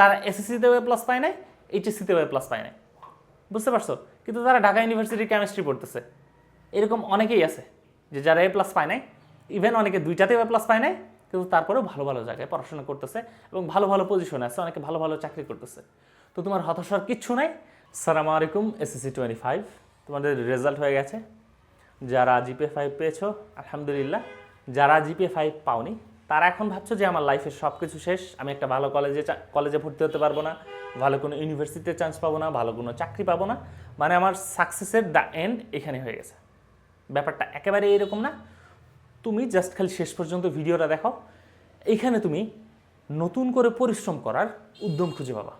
তারা এসএসসিতেও এ প্লাস পায় নাই এইচএসসিতেও এ প্লাস পায় নাই। বুঝতে পারছ? কিন্তু তারা ঢাকা ইউনিভার্সিটির কেমিস্ট্রি পড়তেছে। এরকম অনেকেই আছে যে যারা এ প্লাস পায় নাই ইভেন অনেকে দুইটাতেও এ প্লাস পায় নাই, কিন্তু তারপরেও ভালো ভালো জায়গায় পড়াশোনা করতেছে এবং ভালো ভালো পজিশনে আছে, অনেকে ভালো ভালো চাকরি করতেছে। তো তোমার হতাশার কিচ্ছু নাই? সালাম আলাইকুম এসএসসি টোয়েন্টি ফাইভ তোমাদের রেজাল্ট হয়ে গেছে। যারা জিপে ফাইভ পেয়েছ, আলহামদুলিল্লাহ। যারা জিপে ফাইভ পাওনি তারা এখন ভাবছ যে আমার লাইফের সব কিছু শেষ, আমি একটা ভালো কলেজে কলেজে ভর্তি হতে পারব না, ভালো কোনো ইউনিভার্সিটিতে চান্স পাবো না, ভালো কোনো চাকরি পাবো না। মানে আমার সাকসেসের দ্য এন্ড এখানে হয়ে গেছে। ব্যাপারটা একেবারে এরকম না। তুমি জাস্ট খালি শেষ পর্যন্ত ভিডিওটা দেখো এইখানে তুমি নতুন করে পরিশ্রম করার উদ্যম খুঁজে পাবা।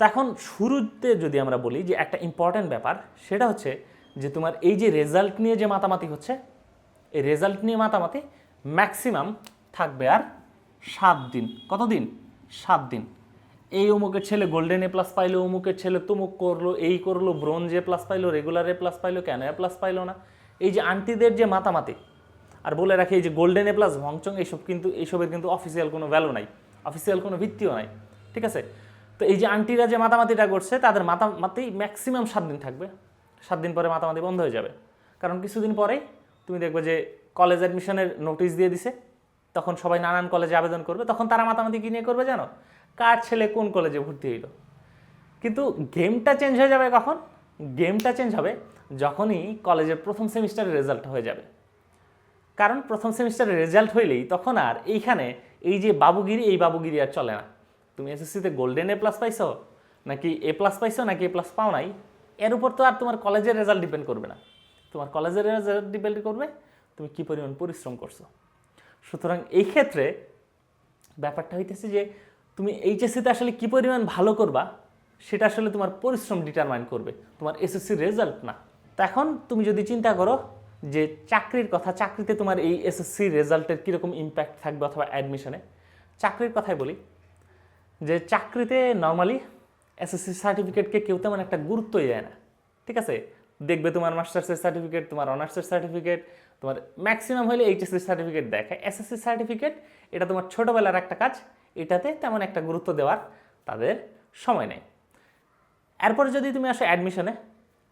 তো এখন শুরুতে যদি আমরা বলি যে একটা ইম্পর্ট্যান্ট ব্যাপার, সেটা হচ্ছে যে তোমার এই যে রেজাল্ট নিয়ে যে মাতামাতি হচ্ছে, এই রেজাল্ট নিয়ে মাতামাতি ম্যাক্সিমাম থাকবে আর সাত দিন। কত দিন? সাত দিন। এই অমুকের ছেলে গোল্ডেন এ প্লাস পাইলো, অমুকের ছেলে তুমুক করল, এই করল, ব্রোঞ্জ এ প্লাস পাইলো, রেগুলার এ প্লাস পাইলো, কেন এ প্লাস পাইলো না? এই যে আন্টিদের যে মাতামাতি, আর বলে রাখি এই যে গোল্ডেন এ প্লাস ভংচং, এইসব কিন্তু, এইসবের কিন্তু অফিসিয়াল কোনো ভ্যালু নাই অফিসিয়াল কোনো ভিত্তিও নাই, ঠিক আছে? তো এই যে আন্টিরা যে মাতামাতিটা করছে, তাদের মাতামাতি ম্যাক্সিমাম সাত দিন থাকবে। সাত দিন পরে মাতামাতি বন্ধ হয়ে যাবে। কারণ কিছুদিন পরেই তুমি দেখবে যে কলেজ অ্যাডমিশনের নোটিশ দিয়ে দিছে। তখন সবাই নানান কলেজে আবেদন করবে। তখন তারা মাতামাতি কি নিয়ে করবে জানো? কার ছেলে কোন কলেজে ভর্তি হইল? কিন্তু গেমটা চেঞ্জ হয়ে যাবে কখন? গেমটা চেঞ্জ হবে যখনই কলেজের প্রথম সেমিস্টারের রেজাল্ট হয়ে যাবে। কারণ প্রথম সেমিস্টারের রেজাল্ট হইলেই তখন আর এইখানে এই যে বাবুগিরি, এই বাবুগিরি আর চলে না। তুমি এসএসসিতে গোল্ডেন এ প্লাস পাইছো? নাকি এ প্লাস পাইছো, নাকি এ প্লাস পাও নাই? এর উপর তো আর তোমার কলেজের রেজাল্ট ডিপেন্ড করবে না। তোমার কলেজের রেজাল্ট ডিপেন্ড করবে তুমি কী পরিমাণ পরিশ্রম করছ? সুতরাং এই ক্ষেত্রে ব্যাপারটা হইতেছে যে তুমি এইচএসসিতে আসলে কী পরিমাণ ভালো করবা, সেটা আসলে তোমার পরিশ্রম ডিটারমাইন করবে। তোমার এসএসসির রেজাল্ট না। তো এখন তুমি যদি চিন্তা করো যে চাকরির কথা, চাকরিতে তোমার এই এসএসসি রেজাল্টের কীরকম ইম্প্যাক্ট থাকবে অথবা অ্যাডমিশনে চাকরির কথাই বলি যে চাকরিতে নর্মালি এসএসসি সার্টিফিকেটকে কেউ তেমন একটা গুরুত্বই দেয় না। ঠিক আছে? দেখবে তোমার মাস্টার্সের সার্টিফিকেট তোমার অনার্সের সার্টিফিকেট তোমার ম্যাক্সিমাম হলে এইচএসসি সার্টিফিকেট দেখায় এসএসসি সার্টিফিকেট এটা তোমার ছোটোবেলার একটা কাজ, এটাতে তেমন একটা গুরুত্ব দেওয়ার তাদের সময় নেই। এরপরে যদি তুমি আসো অ্যাডমিশনে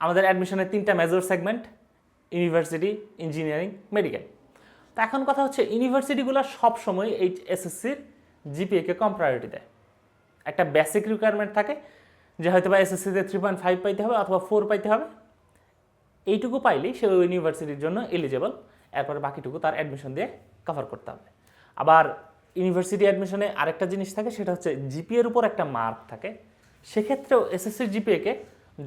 আমাদের অ্যাডমিশনের তিনটা major segment university engineering medical তো এখন কথা হচ্ছে ইউনিভার্সিটিগুলো সবসময় এই এসএসসির জিপিএকে কম প্রায়োরিটি দেয়। একটা বেসিক রিকোয়ারমেন্ট থাকে যে হয়তো বা এসএসসিতে থ্রি পয়েন্ট ফাইভ পাইতে হবে অথবা ফোর পাইতে হবে। এইটুকু পাইলেই সে ওই ইউনিভার্সিটির জন্য এলিজেবল এরপরে বাকিটুকু তার অ্যাডমিশন দিয়ে কভার করতে হবে। আবার ইউনিভার্সিটি অ্যাডমিশনে আরেকটা জিনিস থাকে, সেটা হচ্ছে জিপিএর উপর একটা মার্ক থাকে। সেক্ষেত্রেও এসএসসির জিপিএকে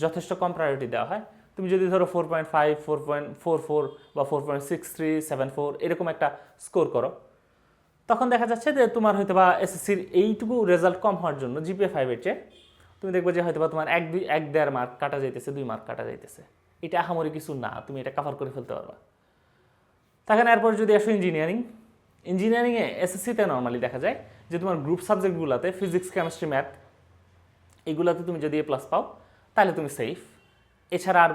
যথেষ্ট কম প্রায়োরিটি দেওয়া হয়। তুমি যদি ধরো four point five four point four four বা four point six three seven four এরকম একটা স্কোর করো, তখন দেখা যাচ্ছে যে তোমার হয়তো বা এসএসসির এইটুকু রেজাল্ট কম হওয়ার জন্য জিপিএ ফাইভের চেয়ে, তুমি দেখবে যে হয়তো বা তোমার এক দুই, এক দেড় মার্ক কাটা যাইতেছে, দুই মার্ক কাটা যাইতেছে। এটা আহামরি কিছু না, তুমি এটা কাভার করে ফেলতে পারবা। তখন এরপর যদি আসো ইঞ্জিনিয়ারিং ইঞ্জিনিয়ারিংয়ে এসএসসিতে নর্মালি দেখা যায় যে তোমার গ্রুপ সাবজেক্টগুলোতে ফিজিক্স কেমিস্ট্রি ম্যাথ এগুলাতে তুমি যদি এ প্লাস পাও, তাহলে তুমি সেফ এছাড়া আর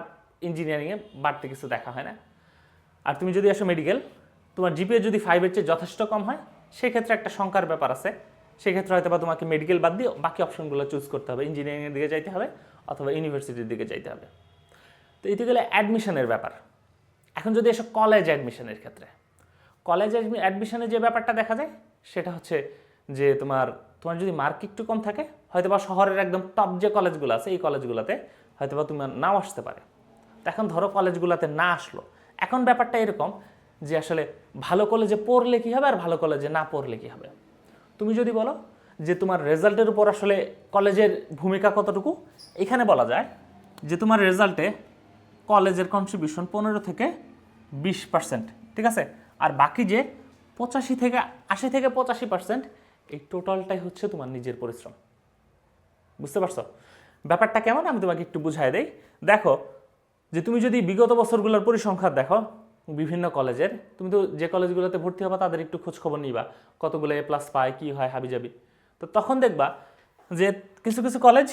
ইঞ্জিনিয়ারিংয়ে বাড়তে কিছু দেখা হয় না। আর তুমি যদি আসো মেডিকেল তোমার জিপিএ যদি ফাইভের চেয়ে যথেষ্ট কম হয়, সেক্ষেত্রে একটা শঙ্কার ব্যাপার আছে। সেক্ষেত্রে হয়তো বা তোমাকে মেডিকেল বাদ দিয়ে বাকি অপশনগুলো চুজ করতে হবে। ইঞ্জিনিয়ারিংয়ের দিকে যাইতে হবে অথবা ইউনিভার্সিটির দিকে যাইতে হবে। তো এটি গেলে অ্যাডমিশনের ব্যাপার। এখন যদি এসো কলেজ অ্যাডমিশনের ক্ষেত্রে কলেজ অ্যাডমিশনে যে ব্যাপারটা দেখা যায়, সেটা হচ্ছে যে তোমার তোমার যদি মার্ক একটু কম থাকে হয়তো বা শহরের একদম টপ যে কলেজগুলো আছে, এই কলেজগুলোতে হয়তো বা তোমার নাও আসতে পারে। তো এখন ধরো কলেজগুলোতে না আসলো। এখন ব্যাপারটা এরকম যে আসলে ভালো কলেজে পড়লে কী হবে আর ভালো কলেজে না পড়লে কী হবে? তুমি যদি বলো যে তোমার রেজাল্টের উপর আসলে কলেজের ভূমিকা কতটুকু, এখানে বলা যায় যে তোমার রেজাল্টে কলেজের কন্ট্রিবিউশন পনেরো থেকে বিশ পার্সেন্ট ঠিক আছে? আর বাকি যে পঁচাশি থেকে, আশি থেকে পঁচাশি পার্সেন্ট এই টোটালটাই হচ্ছে তোমার নিজের পরিশ্রম। বুঝতে পারছ? ব্যাপারটা কেমন? আমি তোমাকে একটু বুঝাই দেই। দেখো, যে তুমি যদি বিগত বছরগুলোর পরিসংখ্যান দেখো, বিভিন্ন কলেজের, তুমি তো যে কলেজগুলোতে ভর্তি হবা, তাদের একটু খোঁজ খবর নিবা, কতগুলো এ প্লাস পায়, কী হয়, হাবিজাবি। তো তখন দেখবা যে কিছু কিছু কলেজ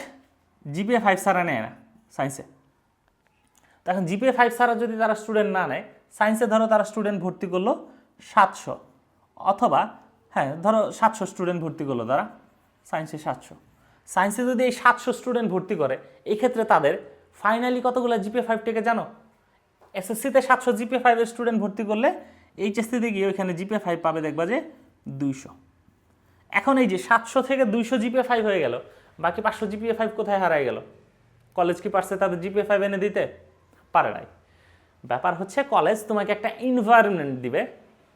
জিপিএ ফাইভ সারা নেয় না সায়েন্সে এখন জিপিএ ফাইভ ছাড়া যদি তারা স্টুডেন্ট না নেয় সায়েন্সে ধরো তারা স্টুডেন্ট ভর্তি করল সাতশো। অথবা হ্যাঁ ধরো সাতশো স্টুডেন্ট ভর্তি করল তারা সায়েন্সে সাতশো। সায়েন্সে যদি এই সাতশো স্টুডেন্ট ভর্তি করে এই ক্ষেত্রে তাদের ফাইনালি কতগুলো জিপিএ ফাইভ থেকে জানো? এসএসসিতে সাতশো, জিপিএ ফাইভের স্টুডেন্ট ভর্তি করলে এইচএসসিতে গিয়ে ওইখানে জিপিএ ফাইভ পাবে দেখবা যে দুইশো। এখন এই যে সাতশো থেকে দুইশো জিপিএ ফাইভ হয়ে গেল, বাকি পাঁচশো জিপিএ ফাইভ কোথায় হারায় গেল? কলেজ কি পারছে তাদের জিপিএ ফাইভ এনে দিতে? পারে নাই। ব্যাপার হচ্ছে কলেজ তোমাকে একটা এনভায়রনমেন্ট দিবে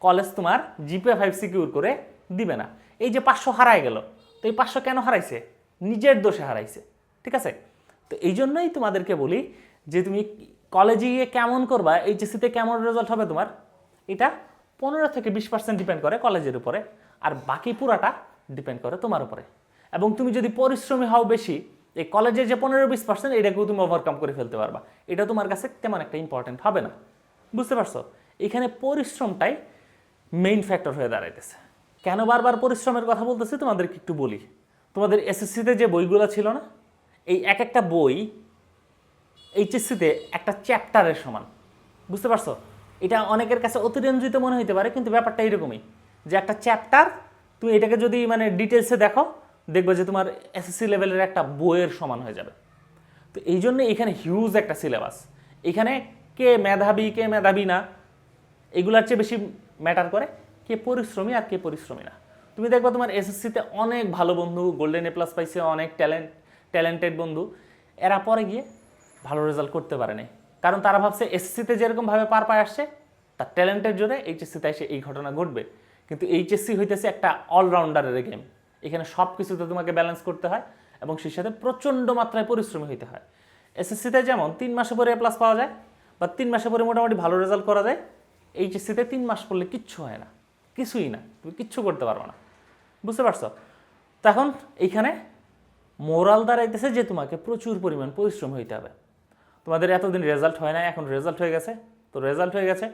কলেজ তোমার জিপে ফাইভ সিকিউর করে দিবে না। এই যে পাঁচশো হারায় গেল, তো এই পাঁচশো কেন হারাইছে? নিজের দোষে হারাইছে, ঠিক আছে? তো এই জন্যই তোমাদেরকে বলি যে তুমি কলেজে গিয়ে কেমন করবা এইচএসসিতে কেমন রেজাল্ট হবে তোমার? এটা পনেরো থেকে বিশ পার্সেন্ট ডিপেন্ড করে কলেজের উপরে, আর বাকি পুরাটা ডিপেন্ড করে তোমার উপরে। এবং তুমি যদি পরিশ্রমী হও বেশি এই কলেজে যে পনেরো বিশ পার্সেন্ট এটাকেও তুমি ওভারকাম করে ফেলতে পারবা। এটা তোমার কাছে তেমন একটা ইম্পর্টেন্ট হবে না। বুঝতে পারছ? এখানে পরিশ্রমটাই মেইন ফ্যাক্টর হয়ে দাঁড়াইতেছে। কেন বারবার পরিশ্রমের কথা বলতেছি? তোমাদেরকে একটু বলি। তোমাদের এসএসসিতে যে বইগুলো ছিল না, এই এক একটা বই এইচএসসিতে একটা চ্যাপ্টারের সমান। বুঝতে পারছ? এটা অনেকের কাছে অতিরঞ্জিত মনে হতে পারে, কিন্তু ব্যাপারটা এরকমই যে একটা চ্যাপ্টার, তুমি এটাকে যদি মানে ডিটেলসে দেখো দেখবে যে তোমার এসএসসি লেভেলের একটা বইয়ের সমান হয়ে যাবে। তো এই জন্য এখানে হিউজ একটা সিলেবাস এখানে কে মেধাবী কে মেধাবী না, এগুলার চেয়ে বেশি ম্যাটার করে কে পরিশ্রমী আর কে পরিশ্রমী না। তুমি দেখবা তোমার এসএসসিতে অনেক ভালো বন্ধু গোল্ডেন এ প্লাস পাইছে, অনেক ট্যালেন্ট ট্যালেন্টেড বন্ধু। এরা পরে গিয়ে ভালো রেজাল্ট করতে পারেনি কারণ তারা ভাবছে এসএসসিতে যেরকমভাবে পার পায় আসছে, তার ট্যালেন্টের জন্য এইচএসসিতে এসে এই ঘটনা ঘটবে। কিন্তু এইচএসসি হইতেছে একটা অলরাউন্ডারের গেম এখানে সব কিছুতে তোমাকে ব্যালেন্স করতে হয় এবং সেই সাথে প্রচণ্ড মাত্রায় পরিশ্রমী হইতে হয়। এসএসসিতে যেমন তিন মাসে পরে এ প্লাস পাওয়া যায় বা তিন মাসে পরে মোটামুটি ভালো রেজাল্ট করা যায় এইচএসসিতে তিন মাস পড়লে কিচ্ছু হয় না, কিছুই না, তুমি কিচ্ছু করতে পারবে না। বুঝতে পারছ? তখন এইখানে মোরাল দাঁড়াইতেছে যে তোমাকে প্রচুর পরিমাণ পরিশ্রম হইতে হবে। তোমাদের এতদিন রেজাল্ট হয় না এখন রেজাল্ট হয়ে গেছে। তো রেজাল্ট হয়ে গেছে,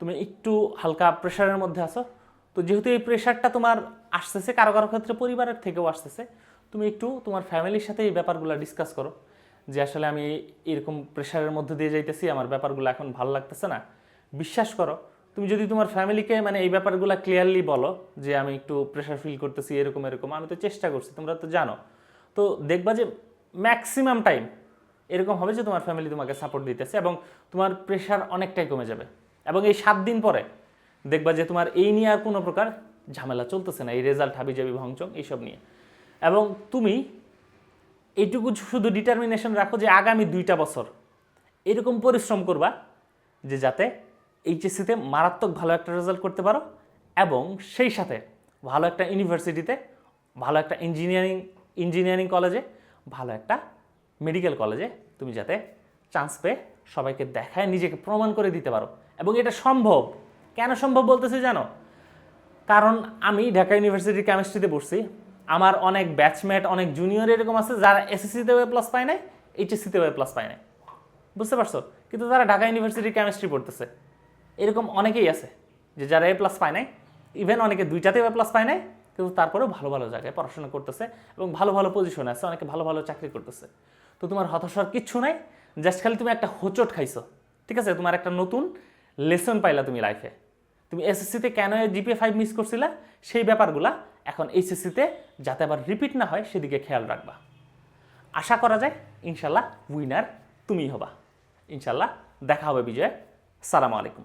তুমি একটু হালকা প্রেশারের মধ্যে আসো তো যেহেতু এই প্রেশারটা তোমার আসতেছে কারও কারও ক্ষেত্রে পরিবারের থেকেও আসতেছে। তুমি একটু তোমার ফ্যামিলির সাথে এই ব্যাপারগুলো ডিসকাস করো। যে আসলে আমি এরকম প্রেশারের মধ্যে দিয়ে যাইতেছি, আমার ব্যাপারগুলো এখন ভালো লাগতেছে না। বিশ্বাস করো, তুমি যদি তোমার ফ্যামিলিকে মানে এই ব্যাপারগুলো ক্লিয়ারলি বলো যে আমি একটু প্রেশার ফিল করতেছি, এরকম এরকম, আমি তো চেষ্টা করছি, তোমরা তো জানো। তো দেখবা যে ম্যাক্সিমাম টাইম এরকম হবে যে তোমার ফ্যামিলি তোমাকে সাপোর্ট দিতেছে এবং তোমার প্রেশার অনেকটাই কমে যাবে। এবং এই সাত দিন পরে দেখবা যে তোমার এই নিয়ে আর কোনো প্রকার ঝামেলা চলতেছে না, এই রেজাল্ট হাবি যাবি ভংচং, এইসব নিয়ে। এবং তুমি এইটুকু শুধু ডিটারমিনেশন রাখো যে আগামী দুইটা বছর এরকম পরিশ্রম করবা যে যাতে এইচএসসিতে মারাত্মক ভালো একটা রেজাল্ট করতে পারো এবং সেই সাথে ভালো একটা ইউনিভার্সিটিতে ভালো একটা ইঞ্জিনিয়ারিং ইঞ্জিনিয়ারিং কলেজে ভালো একটা মেডিকেল কলেজে তুমি যাতে চান্স পেয়ে সবাইকে দেখায়, নিজেকে প্রমাণ করে দিতে পারো। এবং এটা সম্ভব। কেন সম্ভব বলতেছি জানো? কারণ আমি ঢাকা ইউনিভার্সিটির কেমিস্ট্রিতে পড়ছি। আমার অনেক ব্যাচমেট অনেক জুনিয়র এরকম আছে যারা এসএসসিতে ওয়ে প্লাস পায় নাই এইচএসসিতে ওয়ে প্লাস পায় নাই। বুঝতে পারছ? কিন্তু তারা ঢাকা ইউনিভার্সিটির কেমিস্ট্রি পড়তেছে, এরকম অনেকেই আছে যে যারা এ প্লাস পায় নাই। ইভেন অনেকে দুইটাতে এ প্লাস পায় নাই, কিন্তু তারপরেও ভালো ভালো জায়গায় পড়াশোনা করতেছে এবং ভালো ভালো পজিশনে আছে, অনেকে ভালো ভালো চাকরি করতেছে। তো তোমার হতাশার কিচ্ছু নাই জাস্ট খালি তুমি একটা হোচট খাইছো, ঠিক আছে? তোমার একটা নতুন লেসন পাইলা তুমি লাইফে তুমি এসএসসিতে কেন জিপিএ ফাইভ মিস করছিলা? সেই ব্যাপারগুলো এখন এইচএসসিতে যাতে আবার রিপিট না হয়, সেদিকে খেয়াল রাখবা। আশা করা যায়, ইনশাল্লাহ উইনার তুমি হবা। ইনশাল্লাহ দেখা হবে বিজয়। সালাম আলাইকুম।